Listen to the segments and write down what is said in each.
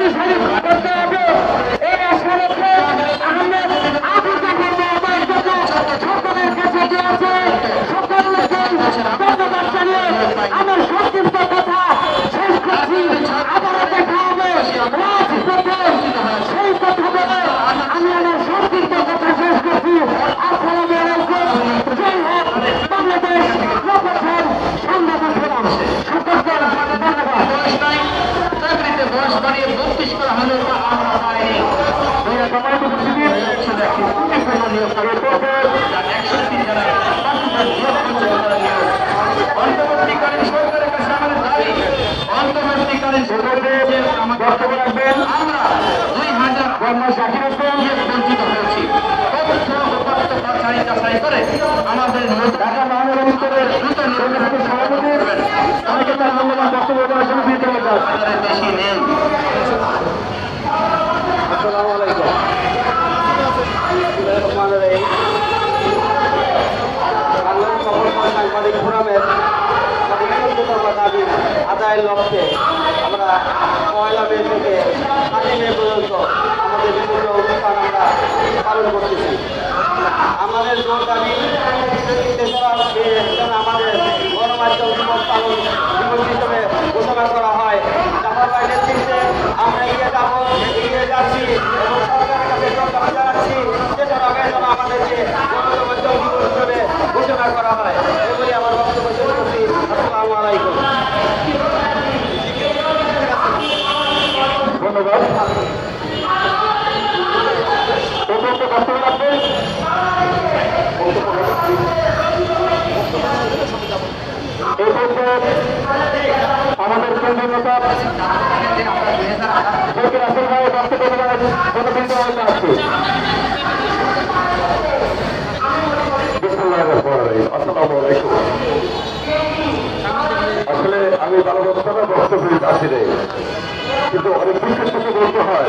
সাথে সাথে অন্তর্বর্তীকালীন সরকারের কাছে আমাদের দাবি অন্তর্বর্তীকালীন আসসালামু আলাইকুম বিসমিল্লাহির রহমানির রহিম বাংলাদেশ সমর্থন সাংবাদিক ফোরামের আমাদের চোদ্দতম দাবি আদায়ের লক্ষ্যে আমরা পয়লা মে থেকে সাতই মে পর্যন্ত আমাদের বিভিন্ন অনুষ্ঠান আমরা পালন করতেছি। আমাদের জোর আমাদের গণমাধ্যম দিবস পালন দিবস হিসেবে ঘোষণা করা হয় জামার বাইরের নেতৃত্বে আমরা এগিয়ে যাব এগিয়ে যাচ্ছি এবং সরকারের কাছে প্রত্যাশা জানাচ্ছি তেসরা মে যেন আমাদেরকে গণমাধ্যম দিবস হিসেবে ঘোষণা করা হয় এগুলি আমার বক্তব্য শেষ করছি আসসালামু আলাইকুম ধন্যবাদ প্রথমত বক্তব্য রাখবেন এই পর্যায়ে আমাদের কেন্দ্রীয় নেতা ফকির আসল ভাই বক্তব্য আসলে আমি ভালো বক্তব্য বক্তব্য আছি রে কিন্তু অনেক সাথে বলতে হয়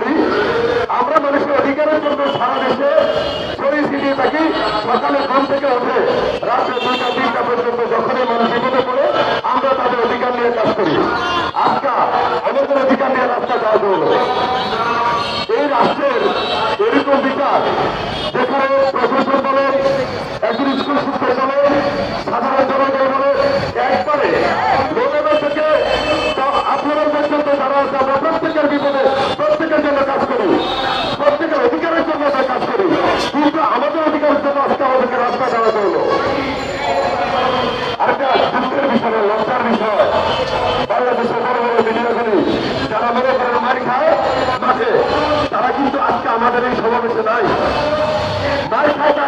কাজ আজকা আমাদের অধিকার নিয়ে রাস্তা যাওয়া হলো এই রাষ্ট্রের এরকম বিচার, যেখানে প্রশাসন বলে, একজন স্কুল শিক্ষক বলে, সাধারণ জনগণ বলে, একবারে থেকে তো আপনাদের পর্যন্ত যারা আছে, আমরা প্রত্যেকের বিপদে, প্রত্যেকের জন্য কাজ করি। প্রত্যেকের অধিকারের জন্য কাজ করি। কিন্তু আমাদের অধিকারের জন্য আজকে আমাদেরকে রাস্তা দেওয়া হলো Vai, vai.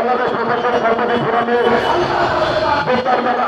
বাংলাদেশ প্রশাসন সাংবাদিক ফোরামের বিস্তার মেলা